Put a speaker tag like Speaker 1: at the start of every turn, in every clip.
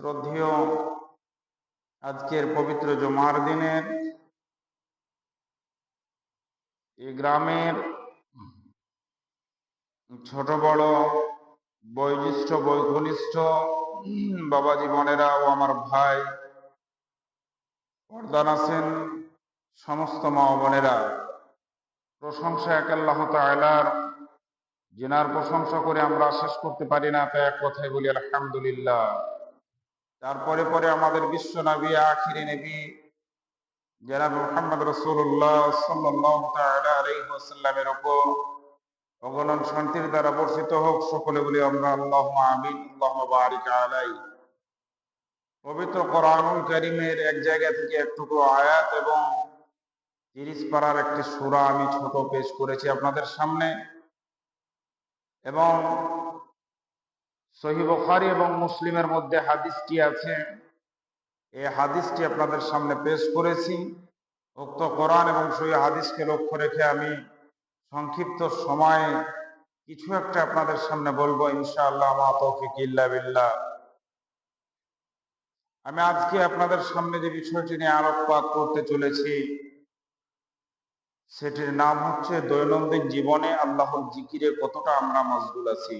Speaker 1: শ্রদ্ধেয় আজকের পবিত্র জমার দিনের এই গ্রামের ছোট বড় বয়োজ্যেষ্ঠ বৈঘনিষ্ঠ বাবা জীবনেরা ও আমার ভাই পর্দান আছেন সমস্ত মা বোনেরা, প্রশংসা এক আল্লাহ তাআলার জেনার প্রশংসা করে আমরা শেষ করতে পারি না তাই এক কথাই বলি আলহামদুলিল্লাহ। তারপরে পরে আমাদের বিশ্ব নবী, আখিরি নবী, জনাব মোহাম্মদ রসুল্লাহ আলাইহি উপর অগণন শান্তির দ্বারা বর্ষিত হোক, সকলে বলি আমরা আল্লাহ আমিন আল্লাহ বারিক আলাই পবিত্র কোরআনুল করিমের এক জায়গা থেকে একটুকু আয়াত এবং তিরিশ পারার একটি সূরা আমি ছোট পেশ করেছি আপনাদের সামনে। এবং সহি বুখারী এবং মুসলিমের মধ্যে হাদিসটি আছে। এই হাদিসটি আপনাদের সামনে পেশ করেছি। উক্ত কোরআন এবং সহি হাদিসকে লক্ষ্য রেখে আমি সংক্ষিপ্ত সময়ে কিছু একটা আপনাদের সামনে বলব, ইনশাআল্লাহ, মা তৌফিক ইল্লা বিল্লাহ। আমি আজকে আপনাদের সামনে যে বিষয়টি নিয়ে আলোকপাত করতে চলেছি, সেটির নাম হচ্ছে দৈনন্দিন জীবনে আল্লাহর জিকিরে কতটা আমরা মশগুল আছি।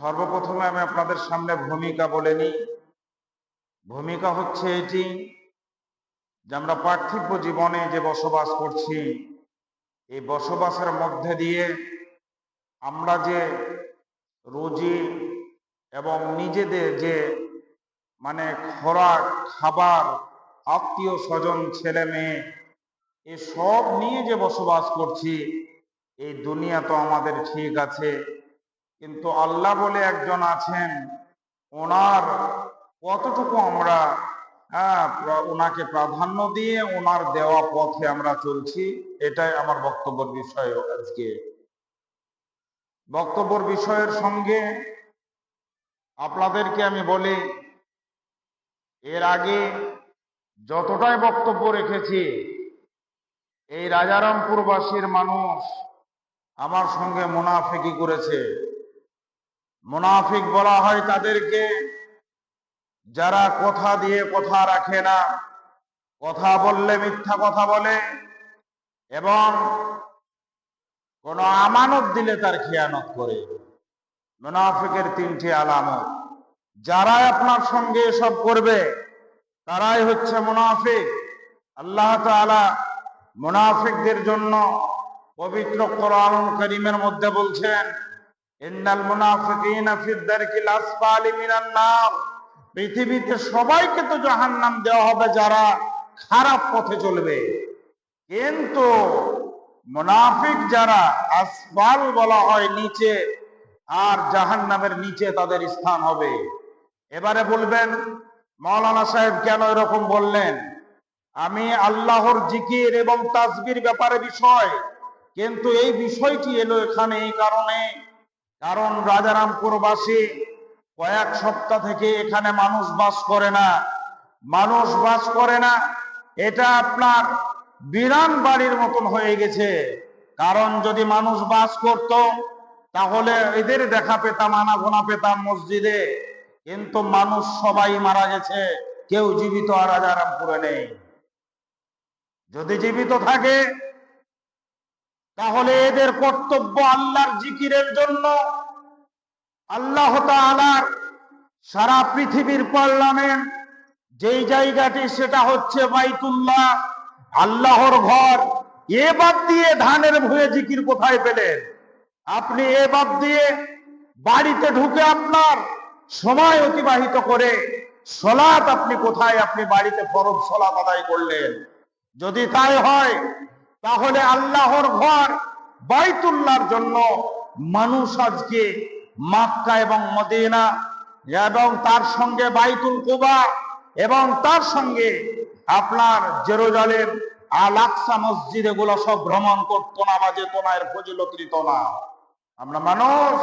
Speaker 1: সর্বপ্রথমে আমি আপনাদের সামনে ভূমিকা বলে নিই। ভূমিকা হচ্ছে এটি যে আমরা পার্থিব জীবনে যে বসবাস করছি, এই বসবাসের মধ্যে দিয়ে আমরা যে রুজি এবং নিজেদের যে মানে খোরাক খাবার, আত্মীয় স্বজন, ছেলে মেয়ে, এসব নিয়ে যে বসবাস করছি, এই দুনিয়া তো আমাদের ঠিক আছে। কিন্তু আল্লাহ বলে একজন আছেন, ওনার কতটুকু আমরা হ্যাঁ ওনাকে প্রাধান্য দিয়ে ওনার দেওয়া পথে আমরা চলছি, এটাই আমার বক্তব্যের বিষয় আজকে। বক্তব্যের বিষয়ের সঙ্গে আপনাদেরকে আমি বলি, এর আগে যতটাই বক্তব্য রেখেছি, এই রাজারামপুরবাসীর মানুষ আমার সঙ্গে মুনাফিকি করেছে। মুনাফিক বলা হয় তাদেরকে। যারা কথা দিয়ে কথা রাখে না, কথা বললে মিথ্যা কথা বলে এবং কোন আমানত দিলে তার খেয়ানত করে। মুনাফিকের তিনটি আলামত। যারাই আপনার সঙ্গে এসব করবে, তারাই হচ্ছে মুনাফিক। আল্লাহ তাআলা মুনাফিকদের জন্য পবিত্র কোরআন করিমের মধ্যে বলছেন ইন্নাল মুনাফিকিনা ফিদ দারকিল আসফালি মিনান নার। পৃথিবীতে সবাইকে তো জাহান্নাম দেওয়া হবে যারা খারাপ পথে চলবে। কিন্তু মুনাফিক যারা আসফাল বলা হয় নিচে, আর জাহান্নামের নিচে তাদের স্থান হবে। এবারে বলবেন, মাওলানা সাহেব কেন এরকম বললেন? আমি আল্লাহর জিকির এবং তাসবির ব্যাপারে বিষয়, কিন্তু এই বিষয়টি এলো এখানে এই কারণে কারণ রাজারামপুরবাসী কয়েক সপ্তাহ থেকে এখানে মানুষ বাস করে না। মানুষ বাস করে না, এটা আপনার বিরান বাড়ির মতন হয়ে গেছে। কারণ যদি মানুষ বাস করত, তাহলে এদের দেখা পেতাম, আনাগোনা পেতাম মসজিদে। কিন্তু মানুষ সবাই মারা গেছে, কেউ জীবিত আর রাজারামপুরে নেই। যদি জীবিত থাকে তাহলে এদের কর্তব্য আল্লাহর জিকিরের জন্য। আল্লাহ তাআলার সারা পৃথিবীর পার্লামেন্ট যেই জায়গাটি, সেটা হচ্ছে বাইতুল্লাহ, আল্লাহর ঘর। এ বাদ দিয়ে ধানের ভুয়ে জিকির কোথায় পেলেন? আপনি এ বাদ দিয়ে বাড়িতে ঢুকে আপনার সময় অতিবাহিত করে সলাৎ আপনি কোথায়, আপনি বাড়িতে ফরজ সলাৎ আদায় করলেন। যদি তাই হয় তাহলে আল্লাহর ঘর বাইতুল্লাহর জন্য মানুষ আজকে মাক্কা এবং মদিনা এবং তার সঙ্গে বাইতুল কুবা এবং তার সঙ্গে আপনার জেরুজালেম আল আকসা মসজিদ এগুলো সব ভ্রমণ করতো না বা যেত না এর ফজিলত না। আমরা মানুষ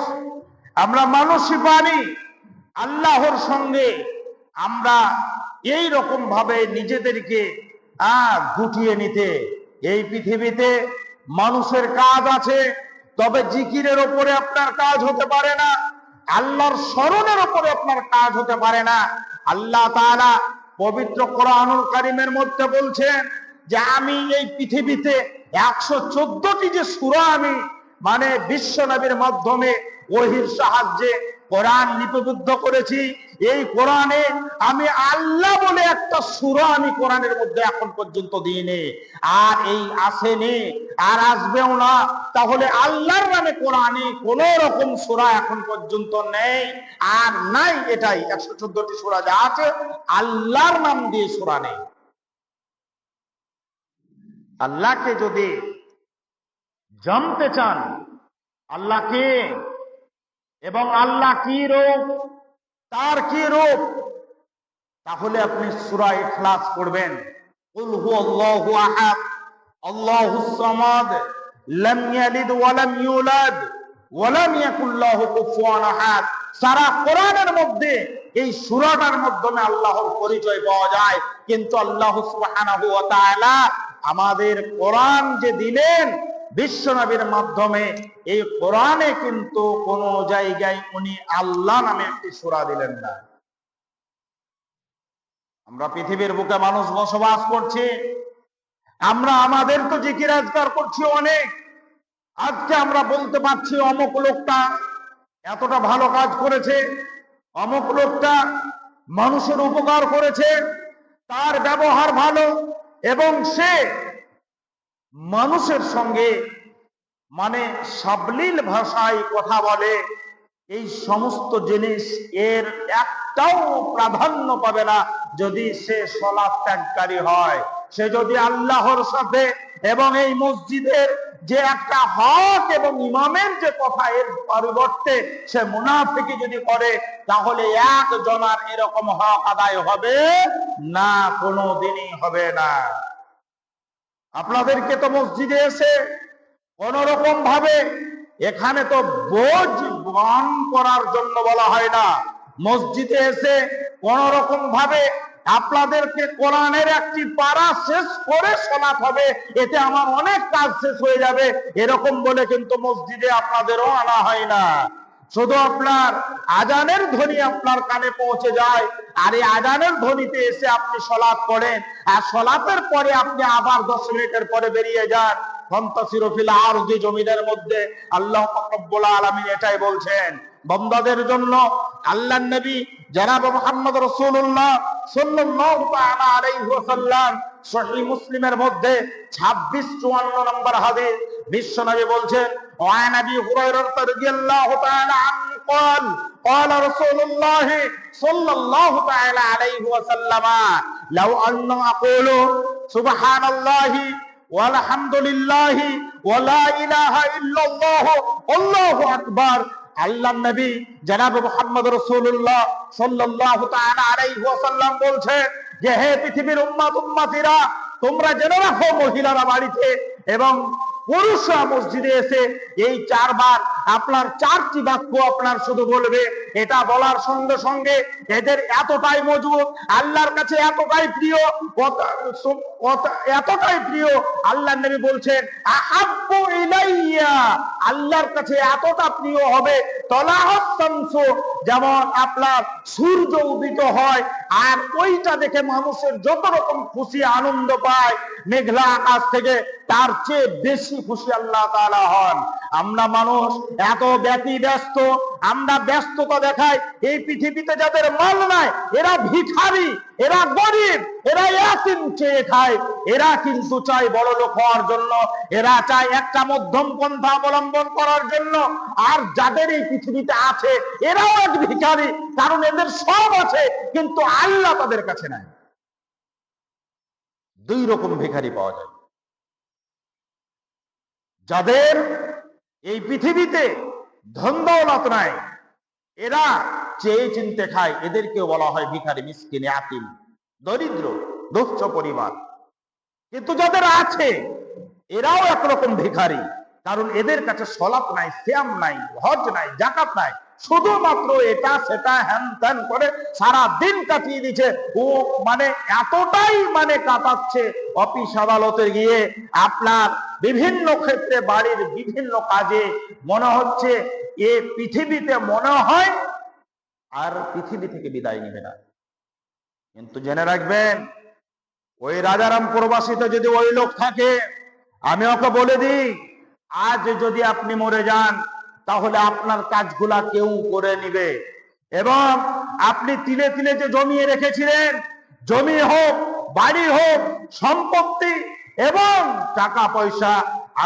Speaker 1: আমরা মানুষই পারি আল্লাহর সঙ্গে আমরা এই রকম ভাবে নিজেদেরকে আহ, গুটিয়ে নিতে এই পৃথিবীতে মানুষের কাজ আছে, তবে জিকিরের ওপরে আপনার কাজ হতে পারে না, আল্লাহর স্মরণের উপরে আপনার কাজ হতে পারে না। আল্লাহ তাআলা পবিত্র কোরআনুল কারিমের মধ্যে বলছেন যে আমি এই পৃথিবীতে একশো চোদ্দটি যে সুরা আমি মানে বিশ্ব নবীর মাধ্যমে ওহির সাহায্যে কোরআন লিপিবদ্ধ করেছি। এই কোরআনে আমি আল্লাহ বলে একটা সুরা আমি কোরআনের মধ্যে এখন পর্যন্ত দিইনি। আর এই আসেনি, আর আসবেও না। তাহলে আল্লাহর নামে কোরআনে কোন রকম সুরা এখন পর্যন্ত নেই। আর নাই এটাই, একশো চোদ্দটি সুরা যা আছে, আল্লাহর নাম দিয়ে সুরা নেই। আল্লাহকে যদি জানতে চান আল্লাহ কে এবং আল্লাহ কি রূপ? তার কি রূপ? তাহলে আপনি সুরা ইখলাস পড়বেন। কুল হুয়াল্লাহু আহাদ আল্লাহুস সামাদ, লাম ইয়ালিদ ওয়া লাম ইউলাদ, ওয়া লাম ইয়াকুল লাহু কুফুয়ান আহাদ। সারা কোরআনের মধ্যে এই সূরাটার মাধ্যমে আল্লাহর পরিচয় পাওয়া যায়। কিন্তু আল্লাহ সুবহানাহু ওয়া তাআলা আমাদের কোরআন যে দিলেন বিশ্ব নবীর মাধ্যমে এই কোরআনে কিন্তু কোন জায়গায় উনি আল্লাহ নামে একটি সূরা দিলেন না। আমরা পৃথিবীর বুকে মানুষ বসবাস করছি, আমরা আমাদের তো জিকির আজকার করছি অনেক, আজকে আমরা বলতে পারছি অমুক লোকটা এতটা ভালো কাজ করেছে, অমুক লোকটা মানুষের উপকার করেছে, তার ব্যবহার ভালো, এবং সে মানুষের সঙ্গে মানে সাবলীল ভাষায় কথা বলে, এই সমস্ত জিনিস এর একটাও প্রাধান্য পাবে না যদি সে সলাপ ত্যাগকারী হয়। সে যদি আল্লাহর সাথে এবং এই মসজিদের যে একটা হক এবং ইমামের যে কথা এর পরিবর্তে সে মুনাফিকি যদি করে, তাহলে একজনার এরকম হক আদায় হবে না কোনো দিনই হবে না। আপনাদেরকে তো মসজিদে এসে কোন রকম ভাবে এখানে তো বোঝ বহন করার জন্য বলা হয় না। মসজিদে এসে কোন রকম ভাবে আপনাদেরকে কোরআনের একটি পারা শেষ করে শোনাত হবে, এতে আমার অনেক কাজ শেষ হয়ে যাবে। এরকম বলে কিন্তু মসজিদে আপনাদেরও আনা হয় না। শুধু আপনার আজানের ধ্বনি আপনার কানে পৌঁছে যায়, আর এই আজানের ধ্বনিতে এসে আপনি সলাপ করেন আর সলাপের পরে আপনি আবার দশ মিনিটের পরে বেরিয়ে যান। জমিনের মধ্যে আল্লাহ এটাই বলছেন, বন্দাদের জন্য আল্লাহ নবী জনাব মোহাম্মদ রাসূলুল্লাহ সাল্লাল্লাহু তাআলা মুসলিমের মধ্যে 26 54 নম্বর হাদিস বিশ্ব নবী বলছেন ওয়া নবী হুরায়রা রাদিয়াল্লাহু তাআলা আনহু قال قال رسول الله صلى الله تعالى عليه وسلم لو أن أقول سبحان الله والحمد لله ولا إله إلا الله الله أكبر আল্লাহ নবী জনাব মোহাম্মদ রসুল্লাহ সাল্লাল্লাহু তাআলা আলাইহি ওয়াসাল্লাম বলছে যে হে পৃথিবীর উম্মাত উম্মাতিরা তোমরা জেনে রাখো মহিলারা বাড়িতে এবং পুরুষরা মসজিদে এসে এই চারবার আপনার চারটি বাক্য আপনার শুধু বলবে, এটা বলার সঙ্গে সঙ্গে এদের এতটাই মজবুত, আল্লাহর কাছে এতটাই প্রিয় এতটাই প্রিয়, আল্লাহ নবী বলছেন আল্লাহর কাছে এতটা প্রিয় হবে, তলাহত যেমন আপনার সূর্য উদিত হয় আর ওইটা দেখে মানুষের যত রকম খুশি, আনন্দ পায়, মেঘলা আকাশ থেকে, তার চেয়ে বেশি খুশি আল্লাহ হন। আমরা মানুষ এত ব্যতি ব্যস্ত আমরা ব্যস্ততা দেখাই, এই পৃথিবীতে যাদের মাল নাই, এরা ভিখারি, এরা গরিব, এরা এতিম চেয়ে খায়। এরা কিন্তু চায় বড় লোক হওয়ার জন্য, এরা চায় একটা মধ্যম পন্থা অবলম্বন করার জন্য। আর যাদের এই পৃথিবীতে আছে, এরাও এক ভিখারি, কারণ এদের সব আছে, কিন্তু আল্লাহ তাদের কাছে নাই। দুই রকম ভিখারি পাওয়া যায়। যাদের এই পৃথিবীতে ধন দৌলত নাই, এরা চেয়ে চিনতে খায়। এদেরকেও বলা হয় ভিখারি, মিসকিনে, আতিম, দরিদ্র, দুঃস্থ পরিবার। কিন্তু যাদের আছে, এরাও একরকম ভিখারি। কারণ এদের কাছে সলাপ নাই, শ্যাম নাই, হজ নাই জাকাত নাই। শুধুমাত্র এটা, সেটা হ্যান ত্যান করে সারা দিন কাটিয়ে দিচ্ছে। ও মানে এতটাই মানে কাটাচ্ছে অফিস আদালতে গিয়ে। আপনার বিভিন্ন ক্ষেত্রে বাড়ির বিভিন্ন কাজে মনে হচ্ছে এ পৃথিবীতে মনে হয় আর পৃথিবী থেকে বিদায় নেবে না। কিন্তু জেনে রাখবেন, ওই রাজারাম প্রবাসীতে যদি ওই লোক থাকে, আমি ওকে বলে দিই, আজ যদি আপনি মরে যান তাহলে আপনার কাজগুলা কেউ করে নিবে। এবং আপনি তিলে তিলে যে জমিয়ে রেখেছিলেন, জমি হোক, বাড়ি হোক, সম্পত্তি এবং টাকা পয়সা,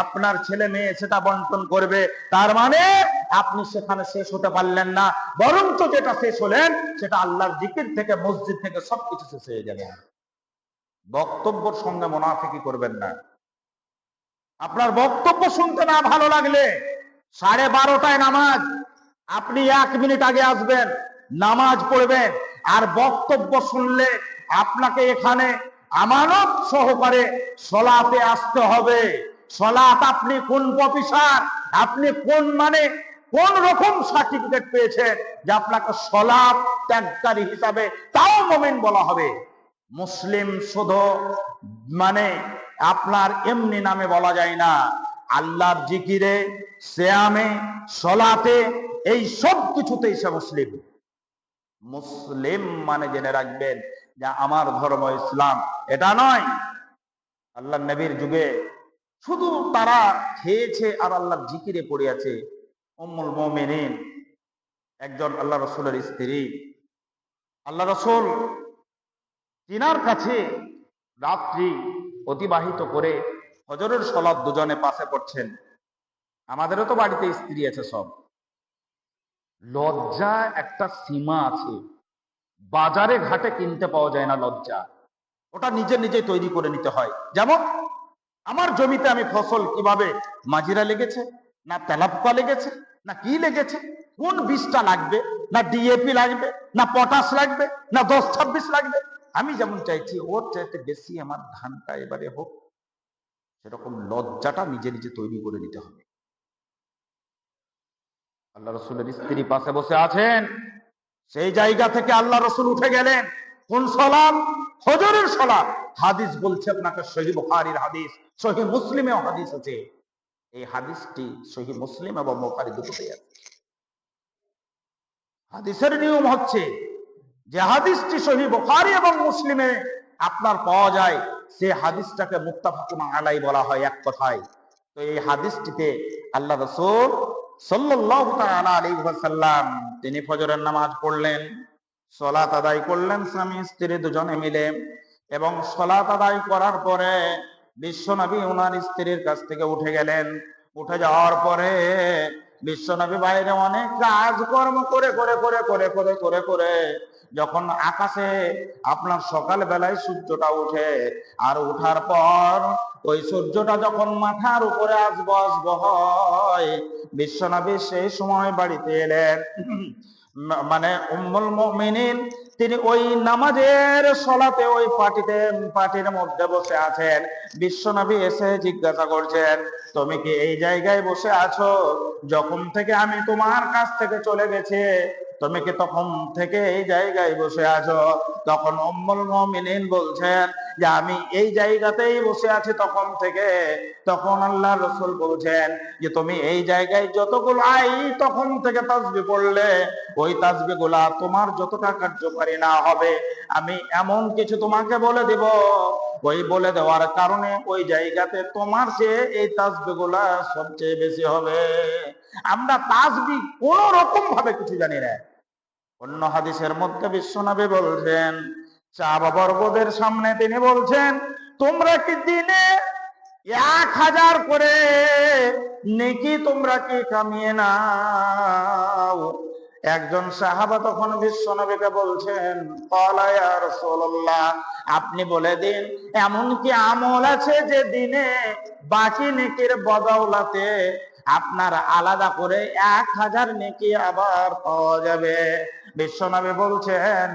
Speaker 1: আপনার ছেলে মেয়ে সেটা বন্টন করবে। তার মানে আপনি সেখানে শেষ হতে পারলেন না, বরঞ্চ যেটা শেষ হলেন, সেটা আল্লাহর জিকির থেকে, মসজিদ থেকে সবকিছু শেষ হয়ে যাবে। বক্তব্যর সঙ্গে মোনাফিকি করবেন না। আপনার বক্তব্য শুনতে না ভালো লাগলে সাড়ে বারোটায় নামাজ। আপনি এক মিনিট আগে আসবেন, নামাজ পড়বেন, আর বক্তব্য শুনলে আপনাকে এখানে আমানত সহকারে সলাতে আসতে হবে। সলাত আপনি কোন প্রফেসর আপনি কোন মানে কোন রকম সার্টিফিকেট পেয়েছেন যে আপনাকে সলাপ ত্যাগকারী হিসাবে তাও মোমেন বলা হবে? মুসলিম শুধু মানে আপনার এমনি নামে বলা যায় না। আল্লাহর জিকিরে শ্যামে সলাতে, এই সব কিছুতেই সে মুসলিম। মুসলিম মানে জেনে রাখবেন যে আমার ধর্ম ইসলাম। এটা নয় আল্লাহ নবীর যুগে শুধু তারা খেয়েছে আর আল্লাহর জিকিরে পড়ে আছে। উম্মুল মুমিনিন, একজন আল্লাহ রসুলের স্ত্রী। আল্লাহ রসুল তিনার কাছে রাত্রি অতিবাহিত করে হজরের সলাদ দুজনে পাশে পড়ছেন। আমাদেরও তো বাড়িতে স্ত্রী আছে সব। লজ্জা একটা সীমা আছে। বাজারে ঘাটে কিনতে পাওয়া যায় না লজ্জা। ওটা নিজে নিজে তৈরি করে নিতে হয়। যেমন, আমার জমিতে আমি ফসল কীভাবে মাজিরা লেগেছে, না তেলাপ্পা লেগেছে, না কি লেগেছে, কোন বীজটা লাগবে, না ডিএপি লাগবে, না পটাশ লাগবে, না দশ ছাব্বিশ লাগবে, আমি যেমন চাইছি, ওর চাইতে বেশি আমার ধানটা এবারে হোক। সেরকম লজ্জাটা নিজে নিজে তৈরি করে নিতে হবে। আল্লাহ রসুলের স্ত্রী পাশে বসে আছেন। সেই জায়গা থেকে আল্লাহ রসুল উঠে গেলেন। কোন সলাম হজরের সলাম হাদিস বলছে আপনাকে সহি বুখারির হাদিস সহি মুসলিমেও হাদিস আছে। এই হাদিসটি সহি মুসলিম এবং বুখারি দুটোতেই আছে। হাদিসের নিয়ম হচ্ছে, যে হাদিসটি সহি বোখারি এবং মুসলিমে আপনার পাওয়া যায় সে হাদিসটাকে মুক্তাফাকুন আলাই বলা হয় এক কথায়, তো এই হাদিসটিতে আল্লাহ রসুল সাল্লাল্লাহু তাআলা আলাইহি ওয়াসাল্লাম তিনি ফজরের নামাজ পড়লেন, সলাত আদায় করলেন স্বামী স্ত্রী দুজনে মিলে এবং সলাত আদায় করার পরে বিশ্বনবী ওনার স্ত্রীর কাছ থেকে উঠে গেলেন। উঠে যাওয়ার পরে বিশ্বনবী বাইরে অনেক কাজকর্ম করে করে করে করে করে করে করে যখন আকাশে আপনার সকাল বেলায় সূর্যটা উঠে আর উঠার পর ওই সূর্যটা যখন মাথার উপরে আসব আসব হয়, বিশ্বনবী সেই সময় বাড়িতে এলেন। মানে উম্মুল মুমিনিন, তিনি ওই নামাজের সলাতে ওই পাটিতে, পাটির মধ্যে বসে আছেন। বিশ্বনবী এসে জিজ্ঞাসা করছেন, তুমি কি এই জায়গায় বসে আছো? যখন থেকে আমি তোমার কাছ থেকে চলে গেছি তুমি কি তখন থেকে এই জায়গায় বসে আছো? তখন উম্মুল মুমিনিন বলছেন যে, আমি এই জায়গাতেই বসে আছি তখন থেকে। তখন আল্লাহ রসুল বলছেন যে, তুমি এই জায়গায় যতগুলো আই তখন থেকে তাসবি পড়লে, ওই তাসবি গুলা তোমার যতটা কার্যকারী না হবে, আমি এমন কিছু তোমাকে বলে দিব। ওই বলে দেওয়ার কারণে ওই জায়গাতে তোমার চেয়ে এই তাসবি গুলা সবচেয়ে বেশি হবে। আমরা তাসবি কোন রকম ভাবে কিছু জানি না। অন্য হাদিসের মধ্যে বিশ্বনবী বলছেন চাবা বর্গদের সামনে তিনি বলছেন, তোমরা কি দিনে এক হাজার করে নেকি তোমরা কি কামিয়ে নাও? একজন সাহাবা তখন বিশ্বনবীকে বলছেন, "ক্বালা আপনি বলে দিন এমন কি আমল আছে যে দিনে বাকি নেকির বদৌলতে আপনার আলাদা করে এক হাজার নেকি আবার পাওয়া যাবে। বিশ্বনবী বলছেন,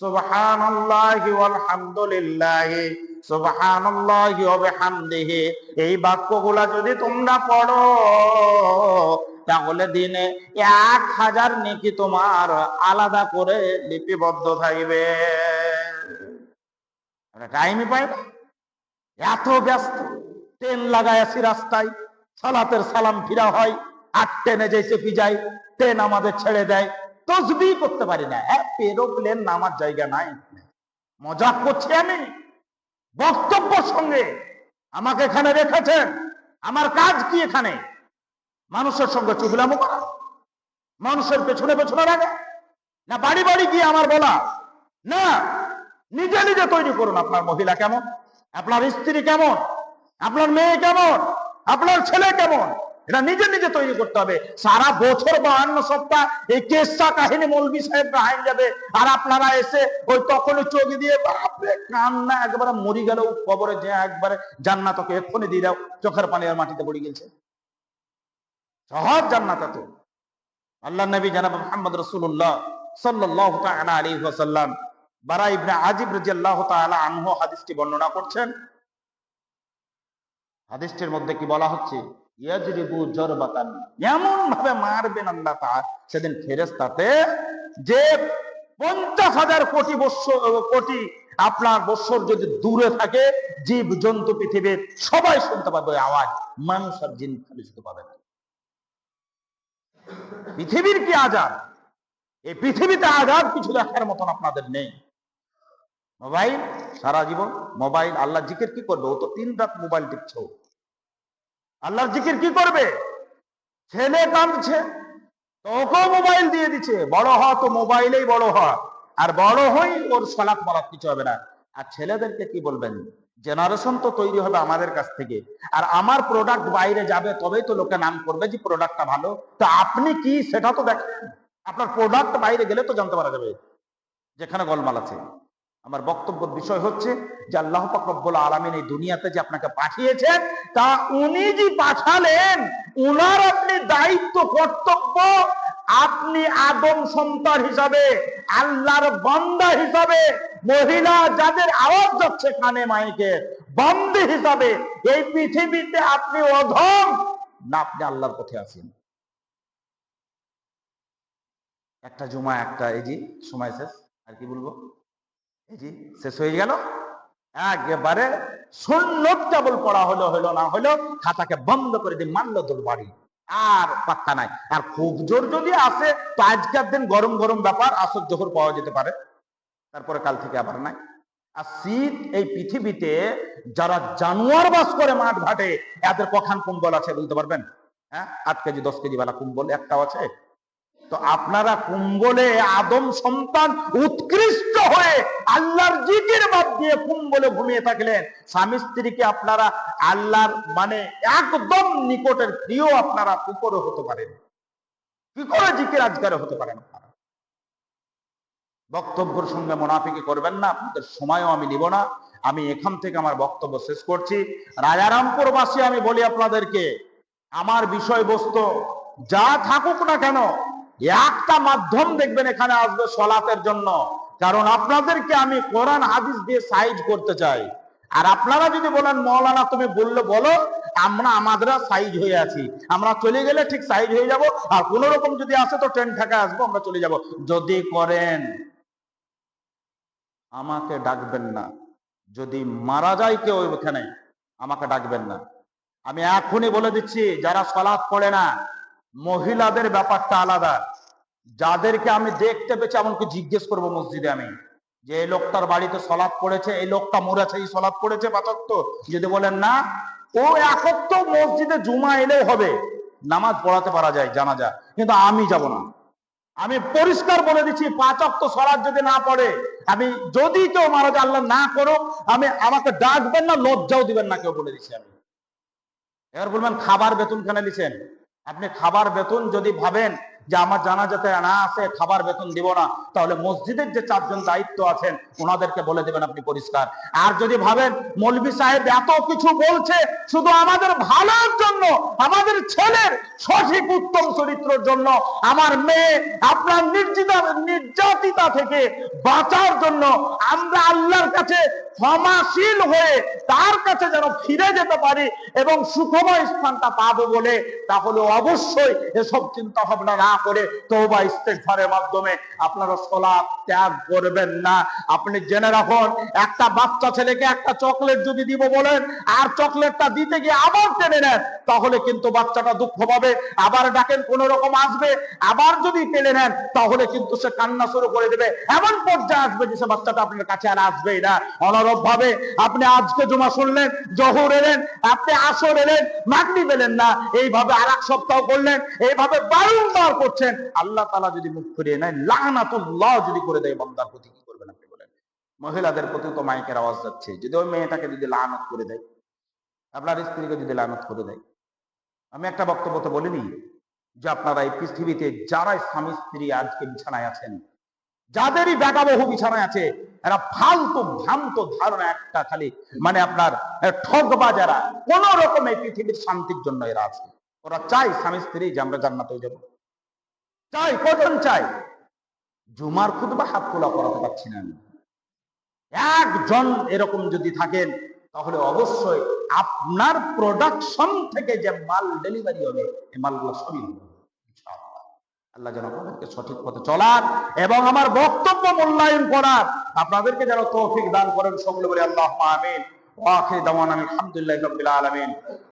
Speaker 1: সুবহানাল্লাহি ওয়ালহামদুলিল্লাহি, সুবহানাল্লাহি ওয়া বিহামদিহি। এই বাক্যগুলা যদি তোমরা পড়ো, তাহলে দিনে এক হাজার নেকি তোমার আলাদা করে লিপিবদ্ধ থাকবে। টাইমই পাই এত ব্যস্ত, ট্রেন লাগায় আছি রাস্তায়, সালাতের সালাম ফিরা হয়, আর ট্রেনে যে চেপি যায় ট্রেন আমাদের ছেড়ে দেয়। তসবি করতে পারি না। হ্যাঁ এরোপ্লেন নামার জায়গা নাই। মজা করছি আমি। বক্তব্য সঙ্গে আমাকে এখানে রেখেছেন। আমার কাজ কি এখানে? মানুষের সঙ্গে চুগলামো করা। মানুষের পেছনে পেছনে রাখা। না, বাড়ি বাড়ি গিয়ে আমার বলা। না, নিজে নিজে তৈরি করুন আপনার মহিলা কেমন? আপনার স্ত্রী কেমন? আপনার মেয়ে কেমন? আপনার ছেলে কেমন? এটা নিজে নিজে তৈরি করতে হবে। সারা বছর বাহান্ন সপ্তাহ এই কেসা কাহিনী মৌলবি সাহেব হাইন যাবে। আর আপনারা এসে ওই তখনই চোখ দিয়ে বাপরে কান্না, একবারে মরি গেল কবরে, যে একবারে জান্নাতকে এক্ষুনি দিয়ে দাও, চোখের পানি আর মাটিতে পড়ে গেছে। সহজ জান্নাত তো আল্লাহ নবী জানাব মোহাম্মদ রসুল্লাহ সাল্লাহ ওয়াসাল্লাম, বারা ইবনে আজিব আনহু হাদিসটি বর্ণনা করছেন। হাদিসটির মধ্যে কি বলা হচ্ছে? ইয়াজরিবু জরবাতান। এমন ভাবে মারবেন আল্লাহ সেদিন যে পঞ্চাশ হাজার কোটি কোটি আপনার যদি দূরে থাকে, জীব, জন্তু পৃথিবীর সবাই শুনতে পাবে আওয়াজ। মানুষ আর জিন খালি শুনতে পাবে না। পৃথিবীর কি আজাদ? এই পৃথিবীতে আজাদ কিছু দেখার মতন আপনাদের নেই। মোবাইল, সারা জীবন মোবাইল, আল্লাহ জিকির কি করবে? ও তো তিন রাত মোবাইল টিপছে। আল্লাহর জিকির কি করবে? ছেলে কাঁদছে। তো ওকেও মোবাইল দিয়ে দিচ্ছে। বড় হ তো মোবাইলেই বড় হ আর বড় হই ওর সলাৎ মলাৎ কিছু হবে না। আর ছেলেদেরকে কি বলবেন? জেনারেশন তো তৈরি হবে আমাদের কাছ থেকে। আর আমার প্রোডাক্ট বাইরে যাবে তবেই তো লোকে নাম করবে যে প্রোডাক্টটা ভালো। তো আপনি কি সেটা তো দেখেন। আপনার প্রোডাক্ট বাইরে গেলে তো জানতে পারা যাবে। যেখানে গোলমাল আছে। আমার বক্তব্যের বিষয় হচ্ছে যে আল্লাহ পাক রব্বুল আলামিন এই দুনিয়াতে যে আপনাকে পাঠিয়েছেন, তা উনি যে পাঠালেন, উনার আপনি দায়িত্ব, কর্তব্য আপনি আদম সন্তান হিসাবে, আল্লাহর বান্দা হিসাবে, মহিলা যাদের আওয়াজ যাচ্ছে কানে মাইকে, বন্দী হিসাবে এই পৃথিবীতে আপনি অধম, না আপনি আল্লাহর পথে আছেন। একটা জুমা, একটা এই যে সময় শেষ, আর কি বলব? এই যে শেষ হয়ে গেল। একেবারে সুন্নত কেবল পড়া হলো হলো না হলো, খাতাকে বন্ধ করে দিয়ে মানলো তোর বাড়ি। আর পাত্তা নাই। আর খুব জোর যদি আসে, তো আজকের দিন গরম গরম ব্যাপার, আসর জোহর পাওয়া যেতে পারে। তারপরে কাল থেকে আবার নাই। আর শীত এই পৃথিবীতে যারা জানোয়ার বাস করে মাঠ ঘাটে, এদের কখান কুম্বল আছে বলতে পারবেন? হ্যাঁ আট কেজি, দশ কেজি বেলা কুম্বল একটাও আছে। তো আপনারা কুম্বলে আদম সন্তান উৎকৃষ্ট হয়ে আল্লাহর জিকির বাদ দিয়ে কুম্বলে ঘুমিয়ে থাকলেন। স্বামী স্ত্রীকে আপনারা আল্লাহর মানে একদম নিকটের প্রিয় আপনারা করে হতে পারেন। কি করে জিকির আজকারে হতে পারেন আপনারা? বক্তব্যের সঙ্গে মোনাফিকি করবেন না, আপনাদের সময়ও আমি নিব না। আমি এখান থেকে আমার বক্তব্য শেষ করছি। রাজারামপুর বাসী, আমি বলি আপনাদেরকে, আমার বিষয়বস্তু যা থাকুক না কেন একটা মাধ্যম দেখবেন এখানে আসবে সলাতের জন্য। কারণ আপনাদেরকে আমি কোরআন, হাদিস দিয়ে সাইজ করতে চাই। আর আপনারা যদি বলেন, মৌলানা, তুমি বললে বলো, আমরা, আমাদের সাইজ হয়ে আছি। আমরা চলে গেলে ঠিক সাইজ হয়ে যাব। আর কোন রকম যদি আসে তো ট্রেন ঢাকা আসব, আমরা চলে যাব। যদি করেন, আমাকে ডাকবেন না। যদি মারা যায় কেউ ওখানে আমাকে ডাকবেন না। আমি এখনই বলে দিচ্ছি, যারা সলাৎ পড়ে না মহিলাদের ব্যাপারটা আলাদা। যাদেরকে আমি দেখতে পেয়েছি, এমনকি জিজ্ঞেস করব মসজিদে আমি, যে এই লোকটার বাড়িতে সলাৎ পড়েছে, এই লোকটা মরেছে, এই সলাৎ পড়েছে পাচক্ত যদি বলেন না, ও একত্র মসজিদে জুমা এলেও হবে, নামাজ পড়াতে পারা যায়, জানা যায়, কিন্তু আমি যাব না। আমি পরিষ্কার বলে দিচ্ছি পাঁচ অক্ত সলাৎ যদি না পড়ে, আমি যদি কেউ মারা যায়, আল্লাহ না করো আমি আমাকে ডাকবেন না, লজ্জাও দিবেন না, কেউ বলে দিচ্ছি আমি। এবার বলবেন, খাবার বেতন কেন দিচ্ছেন আপনি খাবার বেতন যদি ভাবেন যে আমার জানা যাতে না আছে খাবার বেতন দিব না, তাহলে মসজিদের যে চারজন দায়িত্ব আছেন, ওনাদেরকে বলে দেবেন আপনি পরিষ্কার। আর যদি ভাবেন মৌলবি সাহেব এত কিছু বলছে শুধু আমাদের ভালোর জন্য, আমাদের ছেলের সঠিক উত্তম চরিত্রের জন্য, আমার মেয়ে, আপনার নির্যাতিতা নির্যাতিতা থেকে বাঁচার জন্য আমরা আল্লাহর কাছে ক্ষমাশীল হয়ে তার কাছে যেন ফিরে যেতে পারি এবং সুখময় স্থানটা পাবো বলে, তাহলে
Speaker 2: অবশ্যই এসব চিন্তা ভাবনা না করে তওবা ইস্তেগফারের মাধ্যমে আপনারা সলাপ ত্যাগ করবেন না। আপনি জেনে রাখুন, একটা বাচ্চা ছেলেকে একটা চকলেট যদি দিব বলেন, আর চকলেটটা দিতে গিয়ে আবার টেনে নেন, তাহলে কিন্তু বাচ্চাটা দুঃখ পাবে, আবার ডাকেন কোন রকম আসবে, আবার যদি টেনে নেন, তাহলে কিন্তু সে কান্না শুরু করে দেবে। এমন পর্যায়ে আসবে যে সে বাচ্চাটা আপনার কাছে আর আসবেই না। অনরব ভাবে আপনি আজকে জমা শুনলেন, জহর এলেন, আপনি আসর এলেন মাগনি পেলেন না। এইভাবে আর এক সপ্তাহ করলেন এইভাবে বারংবার করছেন। আল্লাহ তালা যদি মুখ ফিরিয়ে নেয় লানাতুল্লাহ যদি করে দেয়, বন্দার প্রতি কি করবেন আপনি বলেন? মহিলাদের প্রতি তো মাইকের আওয়াজ যাচ্ছে। যদি ওই মেয়েটাকে যদি লানত করে দেয়, আপনার স্ত্রীকে যদি লানত করে দেয়, আমি একটা বক্তব্য তো বলিনি যে আপনারা এই পৃথিবীতে যারা স্বামী স্ত্রী আজকে বিছানায় আছেন, যাদেরই বেগাবহু বিছানায় আছে, এরা ফালতু ভ্রান্ত ধারণা একটা খালি মানে আপনার ঠকবা যারা কোন রকম এই পৃথিবীর শান্তির জন্য এরা আছে। ওরা চাই স্বামী স্ত্রী যে আমরা জান্নাতে যাব। চাই কজন চাই জুমার খুদবা হাত তোলা করাতে পারছি না একজন এরকম যদি থাকেন, তাহলে অবশ্যই আপনার প্রোডাকশন থেকে যে মাল ডেলিভারি হবে এই মালগুলো সবই হবে। আল্লাহ যেন আপনাদেরকে সঠিক পথে চলার এবং আমার বক্তব্য মূল্যায়ন করার আপনাদেরকে যেন তৌফিক দান করেন, সকলে বলে আল্লাহ আমিন। ওয়াখির দাওয়ান আলহামদুলিল্লাহ রাব্বিল আলামিন।